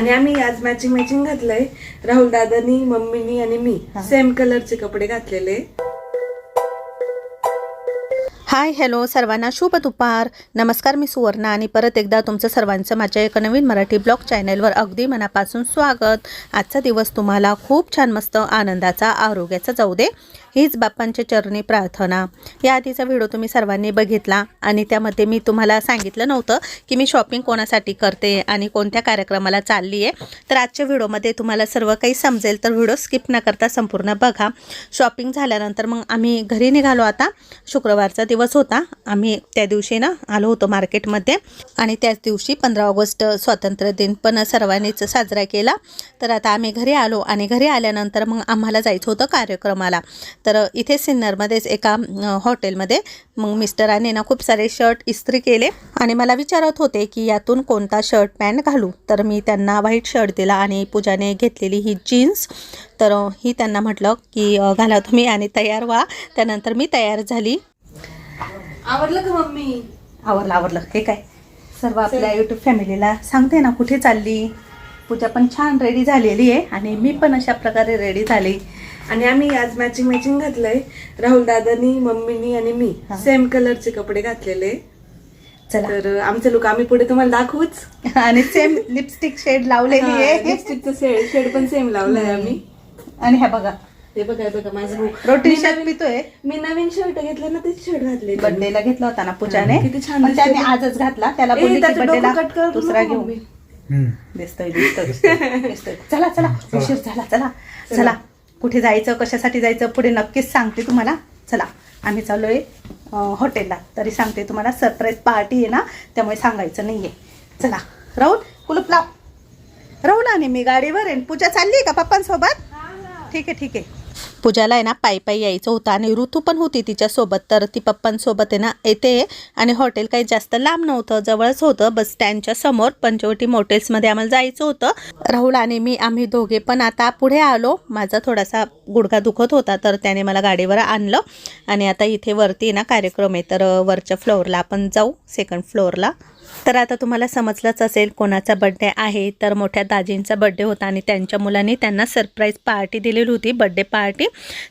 आणि आम्ही आज मॅचिंग मॅचिंग घातलंय. राहुल दादानी मम्मीनी आणि मी. सेम कलरचे कपडे घातलेले. हाय हॅलो सर्वांना शुभ दुपार. नमस्कार मी सुवर्णा आणि परत एकदा तुमचं सर्वांचं माझ्या एका नवीन मराठी ब्लॉग चॅनलवर अगदी मनापासून स्वागत. आजचा दिवस तुम्हाला खूप छान मस्त आनंदाचा आरोग्याचा जाऊ दे. हीच बाप्पांच्या चरणी प्रार्थना. या आधीचा व्हिडिओ तुम्ही सर्वांनी बघितला आणि त्यामध्ये मी तुम्हाला सांगितलं नव्हतं की मी शॉपिंग कोणासाठी करते आणि कोणत्या कार्यक्रमाला चालली आहे तर आजच्या व्हिडिओमध्ये तुम्हाला सर्व काही समजेल तर व्हिडिओ स्किप न करता संपूर्ण बघा. शॉपिंग झाल्यानंतर मग आम्ही घरी निघालो आता. शुक्रवारचा दिवस होता. आम्ही त्या दिवशी ना आलो होतो मार्केटमध्ये आणि त्याच दिवशी पंधरा ऑगस्ट स्वातंत्र्य दिन पण सर्वांनीच साजरा केला. तर आता आम्ही घरी आलो आणि घरी आल्यानंतर मग आम्हाला जायचं होतं कार्यक्रमाला. तर इथे सिन्नरमध्येच एका हॉटेलमध्ये मग मिस्टरांनी ना खूप सारे शर्ट इस्त्री केले. आणि मला विचारत होते की यातून कोणता शर्ट पॅन्ट घालू? तर मी त्यांना व्हाईट शर्ट दिला आणि पूजाने घेतलेली ही जीन्स. तर ही त्यांना म्हटलं की घाला तुम्ही आणि तयार व्हा. त्यानंतर मी तयार झाली. आवडलं का मम्मी? आवरलं आवरलं. हे काय? सर्व आपल्या यूट्यूब फॅमिलीला सांगते ना कुठे चालली. पूजा पण छान रेडी झालेली आहे आणि मी पण अशा प्रकारे रेडी झाली. आणि आम्ही आज मॅचिंग मॅचिंग घातलंय. राहुल दादानी मम्मीनी आणि मी हा. सेम कलरचे कपडे घातलेले. चला. तर आमचे लोक आम्ही पुढे तुम्हाला दाखवूच. आणि सेम लिपस्टिक शेड लावलेली आहे. लिपस्टिकचं शेड शेड पण सेम लावलाय आम्ही. आणि ह्या बघा. हे बघा हे बघा माझं भाऊ. रोटी मी शर्ट नवीन- पितोय. मी नवीन शर्ट घेतलं ना तेच शर्ट घातले बर्थडेला घेतला होता ना पूजाने. हा, किती छान पण दिसतोय त्याने तो. आजच घातला. त्याला बोलली की बर्थडेला दुसरा घेऊ दिसतोय दिसतोय दिसतोय. चला चला. उशीर झाला चला. चला. कुठे जायचं कशासाठी जायचं पुढे नक्कीच सांगते तुम्हाला. चला आम्ही चाललोय अं, हॉटेलला तरी सांगते तुम्हाला सरप्राईज पार्टी आहे ना त्यामुळे सांगायचं नाहीये. चला राहुल कुलूप लाव. राहुल आणि मी गाडीवर आहे. पूजा चालली आहे का पप्पांसोबत? ठीक आहे ठीक आहे. पूजाला आहे ना पायी पायी यायचं होतं आणि ऋतू पण होती तिच्यासोबत. तर ती पप्पांसोबत आहे ना येते. आणि हॉटेल काही जास्त लांब नव्हतं जवळच होतं बस स्टँडच्या समोर. पंचवटी मोटेल्समध्ये आम्हाला जायचं होतं. राहुल आणि मी आम्ही दोघे पण आता पुढे आलो. माझा थोडासा गुडघा दुखत होता तर त्याने मला गाडीवर आणलं. आणि आता इथे वरती ना कार्यक्रम आहे तर वरच्या फ्लोअरला आपण जाऊ सेकंड फ्लोअरला तर आता तुम्हाला समजलंच असेल कोणाचा बड्डे आहे तर मोठ्या दाजींचा बड्डे होता आणि त्यांच्या मुलांनी त्यांना सरप्राईज पार्टी दिलेली होती बड्डे पार्टी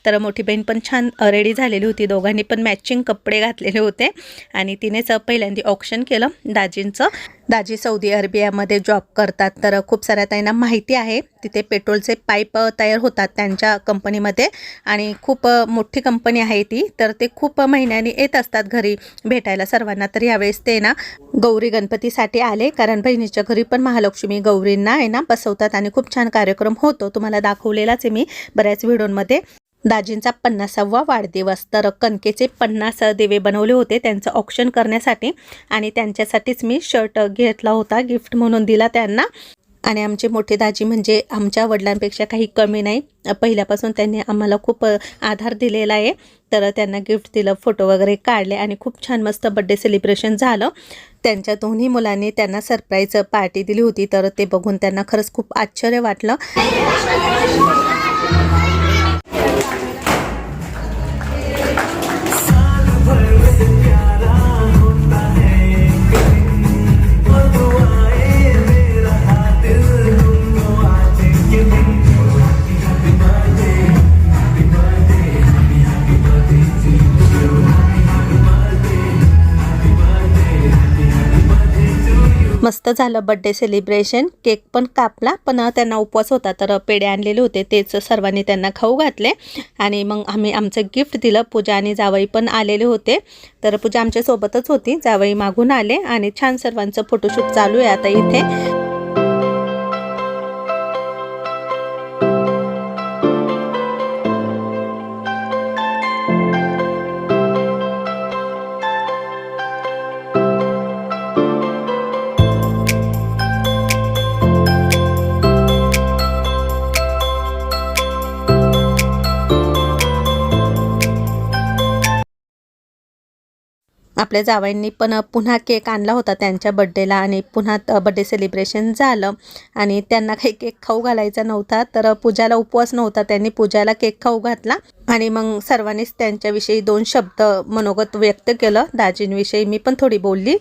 तर मोठी बहीण पण छान रेडी झालेली होती. दोघांनी पण मॅचिंग कपडे घातलेले होते. आणि तिनेच पहिल्यांदा ऑप्शन केलं दाजींचं. दाजी सौदी अरेबियामध्ये जॉब करतात. तर खूप साऱ्या त्यांना माहिती आहे. तिथे पेट्रोलचे पाईप तयार होतात त्यांच्या कंपनीमध्ये आणि खूप मोठी कंपनी आहे ती. तर ते खूप महिन्यांनी येत असतात घरी भेटायला सर्वांना. तर यावेळेस ते ना गौरी गणपतीसाठी आले. कारण बहिणीच्या घरी पण महालक्ष्मी गौरींना आहे ना बसवतात आणि खूप छान कार्यक्रम होतो. तुम्हाला दाखवलेलाच आहे मी बऱ्याच व्हिडिओमध्ये. दाजींचा पन्नासावा वाढदिवस. तर कणकेचे पन्नास दिवे बनवले होते त्यांचं ऑप्शन करण्यासाठी आणि त्यांच्यासाठीच मी शर्ट घेतला होता गिफ्ट म्हणून दिला त्यांना. आणि आमचे मोठे दाजी म्हणजे आमच्या वडिलांपेक्षा काही कमी नाही. पहिल्यापासून त्यांनी आम्हाला खूप आधार दिलेला आहे. तर त्यांना गिफ्ट दिलं फोटो वगैरे काढले आणि खूप छान मस्त बड्डे सेलिब्रेशन झालं. त्यांच्या दोन्ही मुलांनी त्यांना सरप्राईज पार्टी दिली होती. तर ते बघून त्यांना खरंच खूप आश्चर्य वाटलं. मस्त झालं बड्डे सेलिब्रेशन केक पण कापला पण त्यांना उपवास होता तर पेढे आणलेले होते. तेच सर्वांनी त्यांना खाऊ घातले. आणि मग आम्ही आमचं गिफ्ट दिलं. पूजा आणि जावई पण आलेले होते. तर पूजा आमच्यासोबतच होती. जावई मागून आले आणि छान सर्वांचं फोटोशूट चालू आहे आता इथे. आपल्या जावाईंनी पण पुन्हा केक आणला होता त्यांच्या बड्डेला आणि पुन्हा बड्डे सेलिब्रेशन झालं. आणि त्यांना काही केक खाऊ घालायचा नव्हता तर पूजाला उपवास नव्हता. त्यांनी पूजाला केक खाऊ घातला. आणि मग सर्वांनीच त्यांच्याविषयी दोन शब्द मनोगत व्यक्त केलं. दाजींविषयी मी पण थोडी बोलली.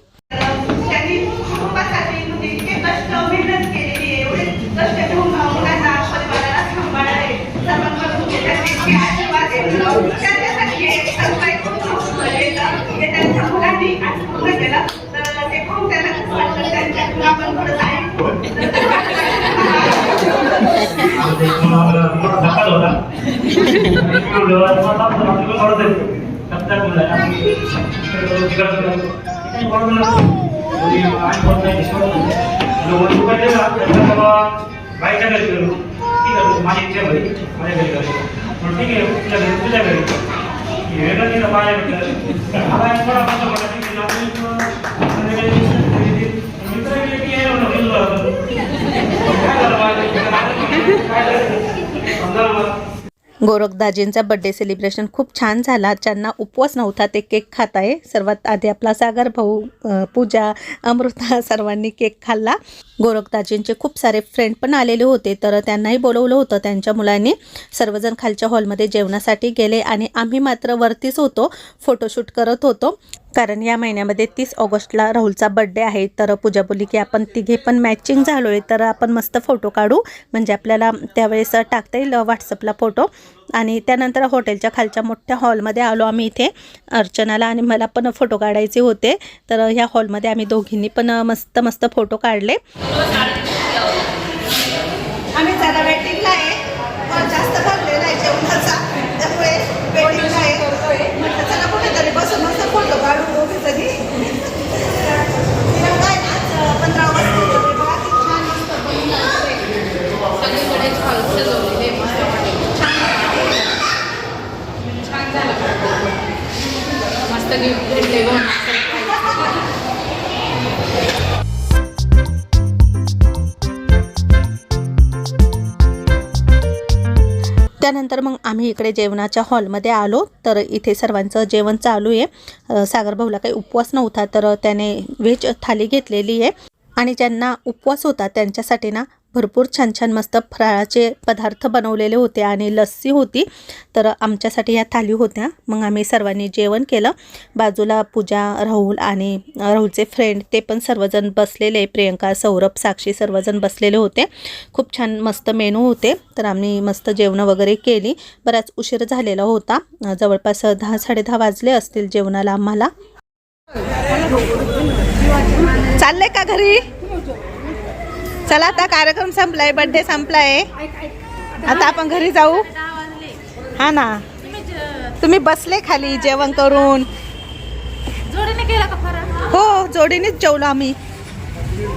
ठीक आहे माझी इच्छा घरी माझ्या घरी करू म्हणून ठीक आहे तुझ्या घरी तुझ्या घरी वेगळं तिला माझ्या घरी मला एक थोडा बसा पडला ठीक आहे आपण मित्र गेले की यायला म्हणून गेलो आपण. काय झालं माझं? काय झालं? समजा मला. गोरखदाजींचा बड्डे सेलिब्रेशन खूप छान झाला. ज्यांना उपवास नव्हता ते केक खात आहे. सर्वात आधी आपला सागर भाऊ पूजा अमृता सर्वांनी केक खाल्ला. गोरखदाजींचे खूप सारे फ्रेंड पण आलेले होते. तर त्यांनाही बोलवलं होतं. त्यांच्या मुलांनी सर्वजण खालच्या हॉलमध्ये जेवणासाठी गेले आणि आम्ही मात्र वरतीच होतो. फोटोशूट करत होतो. कारण या महिन्यामध्ये तीस ऑगस्टला राहुलचा बड्डे आहे. तर पूजा बोलली की आपण तिघे पण मॅचिंग झालो आहे तर आपण मस्त फोटो काढू. म्हणजे आपल्याला त्यावेळेस टाकता येईल व्हॉट्सअपला फोटो आणि त्यानंतर हॉटेलच्या खालच्या मोठ्या हॉलमध्ये आलो आम्ही इथे. अर्चनाला आणि मला पण फोटो काढायचे होते. तर ह्या हॉलमध्ये आम्ही दोघींनी पण मस्त मस्त फोटो काढले आम्ही जरा वेटिंगला आहे हॉल जास्त भरलेला आहे जेवणाचा त्यामुळे वेटिंगला आहे म्हटलं चला कुठेतरी बसून मस्त फोटो काढू दोघी जणी तिला काय ना, आज पंधरा ऑगस्ट होतं ते बघा, किती छान मस्त बनवून आहे. सगळीकडे हॉल सजवलेले मस्त वाटेल छान झालं मस्त गिफ्ट भेटले त्यानंतर मग आम्ही इकडे जेवणाच्या हॉलमध्ये आलो. तर इथे सर्वांचं जेवण चालू आहे. सागर भाऊला काही उपवास नव्हता तर त्याने व्हेज थाली घेतलेली आहे. आणि ज्यांना उपवास होता त्यांच्यासाठी ना भरपूर छान छान मस्त फराळाचे पदार्थ बनवलेले होते आणि लस्सी होती. तर आमच्यासाठी ह्या थाली होत्या. मग आम्ही सर्वांनी जेवण केलं. बाजूला पूजा राहुल आणि राहुलचे फ्रेंड ते पण सर्वजण बसलेले. प्रियंका सौरभ साक्षी सर्वजण बसलेले होते. खूप छान मस्त मेनू होते. तर आम्ही मस्त जेवणं वगैरे केली. बराच उशीर झालेला होता. जवळपास दहा साडेदहा वाजले असतील जेवणाला आम्हाला. चाललंय का घरी? चला आता कार्यक्रम संपलाय बर्थडे संपलाय. आता आपण घरी जाऊ. हा ना. तुम्ही बसले खाली जेवण करून. हो जोडीनेच जेवलो आम्ही.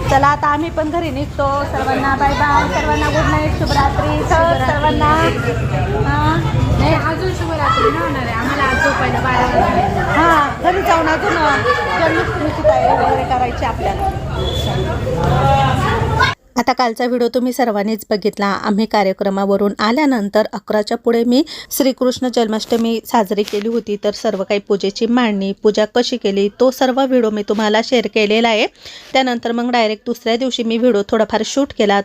चला आता आम्ही पण घरी निघतो. सर्वांना बाय बाय सर्वांना गुड नाईट शुभरात्री. सर सर्वांना. हा. नाही अजून शुभरात्री नाही होणार आहे. आम्हाला आज झोपायला बारा हा घरी जाऊन अजून जन्माष्टमीची तयारी वगैरे करायची आपल्याला. आता कालचा व्हिडिओ तुम्ही सर्वांनीच बघितला. आम्ही कार्यक्रमावरून आल्यानंतर अकराच्या पुढे मी श्रीकृष्ण जन्माष्टमी साजरी केली होती. तर सर्व काही पूजेची मांडणी पूजा कशी केली तो सर्व व्हिडिओ मी तुम्हाला शेअर केलेला आहे. त्यानंतर मग डायरेक्ट दुसऱ्या दिवशी मी व्हिडिओ थोडाफार शूट केला.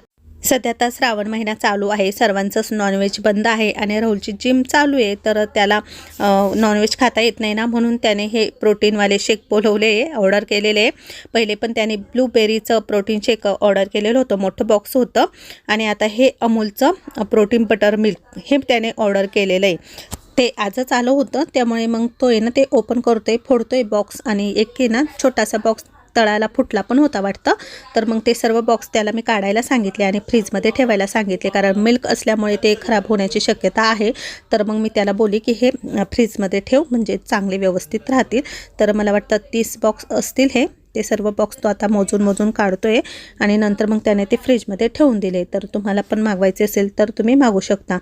सध्या तर श्रावण महिना चालू आहे. सर्वांचंच नॉनव्हेज बंद आहे आणि राहुलची जिम चालू आहे. तर त्याला नॉनव्हेज खाता येत नाही ना म्हणून त्याने हे प्रोटीनवाले शेक बोलवले आहे ऑर्डर केलेले. आहे पहिले पण त्याने ब्लूबेरीचं प्रोटीन शेक ऑर्डर केलेलं होतं. मोठं बॉक्स होतं. आणि आता हे अमूलचं प्रोटीन बटर मिल्क हे त्याने ऑर्डर केलेलं आहे ते आजच आलं होतं. त्यामुळे मग तो आहे ना ते ओपन करतोय फोडतोय बॉक्स आणि एक आहे ना छोटासा बॉक्स तळाला फुटला पण होता वाटतं. तर मग ते सर्व बॉक्स त्याला मी काढायला सांगितले आणि फ्रीजमध्ये ठेवायला सांगितले. कारण मिल्क असल्यामुळे ते खराब होण्याची शक्यता आहे. तर मग मी त्याला बोली की हे फ्रीजमध्ये ठेव म्हणजे चांगले व्यवस्थित राहतील. तर मला वाटतं तीस बॉक्स असतील हे. ते सर्व बॉक्स तो आता मोजून मोजून काढतो आहे आणि नंतर मग त्याने ते फ्रीजमध्ये ठेवून दिले. तर तुम्हाला पण मागवायचे असेल तर तुम्ही मागू शकता.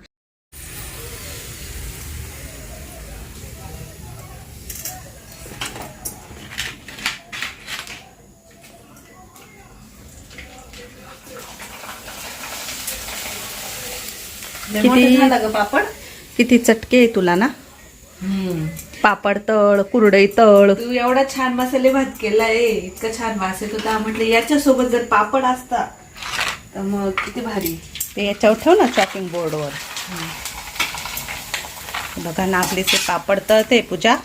किती पापड. किती चटके आहे तुला ना? पापड तळ कुरडई तळ. तू एवढा छान मसाले भात केलाय इतका छान वास येत होता. म्हटलं याच्या सोबत जर पापड असता तर मग किती भारी. ते याच्यावर ठेव ना चॉपिंग बोर्डवर बघा नागलीचे पापड तळते पूजा.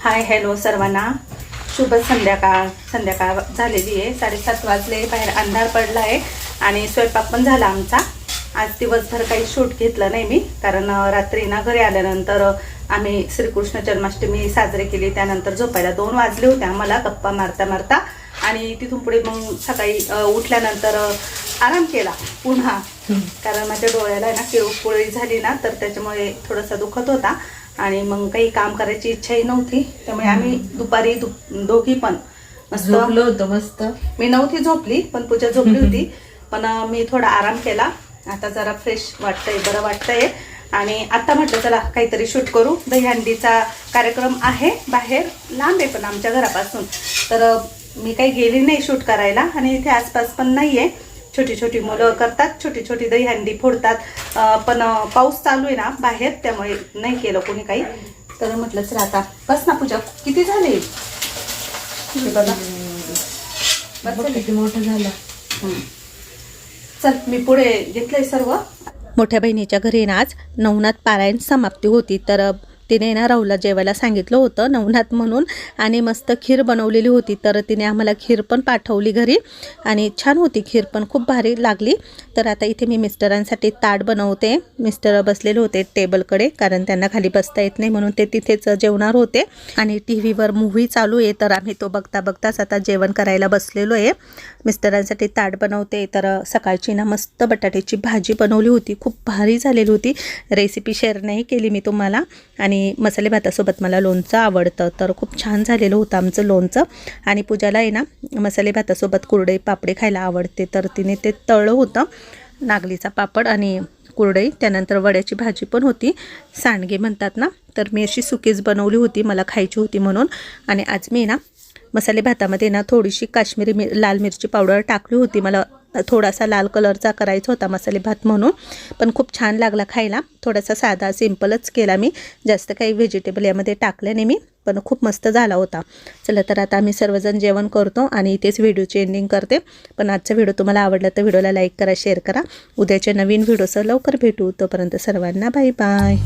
हाय हॅलो सर्वांना. शुभ संध्याकाळ संध्याकाळ झालेली आहे. साडेसात वाजले बाहेर अंधार पडला आहे आणि स्वयंपाक पण झाला आमचा. आज दिवसभर काही शूट घेतलं नाही मी कारण रात्री ना घरी आल्यानंतर आम्ही श्रीकृष्ण जन्माष्टमी साजरी केली. त्यानंतर झोपायला दोन वाजले होते आम्हाला गप्पा मारता मारता. आणि तिथून पुढे मग सकाळी उठल्यानंतर आराम केला पुन्हा. कारण माझ्या डोळ्याला ना किळपुळी झाली ना तर त्याच्यामुळे थोडासा दुखत होता. आणि मग काही काम करायची इच्छाही नव्हती. त्यामुळे आम्ही दुपारी दोघी पण मस्त झोपलं होतं मस्त. मी नव्हती झोपली पण पूजा झोपली होती. पण मी थोडा आराम केला. आता जरा फ्रेश वाटतंय बरं वाटतंय. आणि आता म्हटलं चला काहीतरी शूट करू. दहीहंडीचा कार्यक्रम आहे बाहेर लांब आहे पण आमच्या घरापासून. तर मी काही गेली नाही शूट करायला आणि इथे आसपास पण नाही आहे छोटी छोटी मुलं करतात छोटी छोटी दहीहंडी फोडतात. पण पाऊस चालू आहे ना बाहेर त्यामुळे नाही केलं कोणी काही. तर म्हटलं चला आता बस ना पूजा. किती झाले. किती मोठं झालं. चल मी पुढे घेतलंय सर्व. मोठ्या बहिणीच्या घरी ना आज नवनाथ पारायण समाप्ती होती. तर तिने ना राहुलला जेवायला सांगितलं होतं नवनाथ म्हणून. आणि मस्त खीर बनवलेली होती तर तिने आम्हाला खीर पण पाठवली घरी. आणि छान होती खीर पण खूप भारी लागली. तर आता इथे मी मिस्टरांसाठी ताट बनवते. मिस्टर बसलेले होते टेबलकडे कारण त्यांना खाली बसता येत नाही म्हणून ते तिथेच जेवणार होते. आणि टी व्हीवर मूव्ही चालू आहे तर आम्ही तो बघता बघताच आता जेवण करायला बसलेलो आहे. मिस्टरांसाठी ताट बनवते तर सकाळची ना मस्त बटाट्याची भाजी बनवली होती. खूप भारी झालेली होती. रेसिपी शेअर नाही केली मी तुम्हाला. आणि मसाले भातासोबत मला लोणचं आवडतं. तर खूप छान झालेलं होतं आमचं लोणचं. आणि पूजाला आहे ना मसाले भातासोबत कुरडई पापडी खायला आवडते. तर तिने ते तळलं होतं नागलीचा पापड आणि कुरडई. त्यानंतर वड्याची भाजी पण होती. सांडगे म्हणतात ना तर मी अशी सुकीच बनवली होती मला खायची होती म्हणून. आणि आज मी ना मसाले भातामध्ये ना थोडीशी काश्मीरी मिर लाल मिरची पावडर टाकली होती. मला थोडासा लाल कलरचा करायचा होता मसाले भात म्हणून. पण खूप छान लागला खायला. थोडासा साधा सिम्पलच केला मी. जास्त काही व्हेजिटेबल यामध्ये टाकले नाही मी पण खूप मस्त झाला होता. चला तर आता आम्ही सर्वजण जेवण करतो आणि इथेच व्हिडिओची एंडिंग करते. पण आजचा व्हिडिओ तुम्हाला आवडला तर व्हिडिओला लाईक करा शेअर करा. उद्याच्या नवीन व्हिडिओसह लवकर भेटू. तोपर्यंत सर्वांना बाय बाय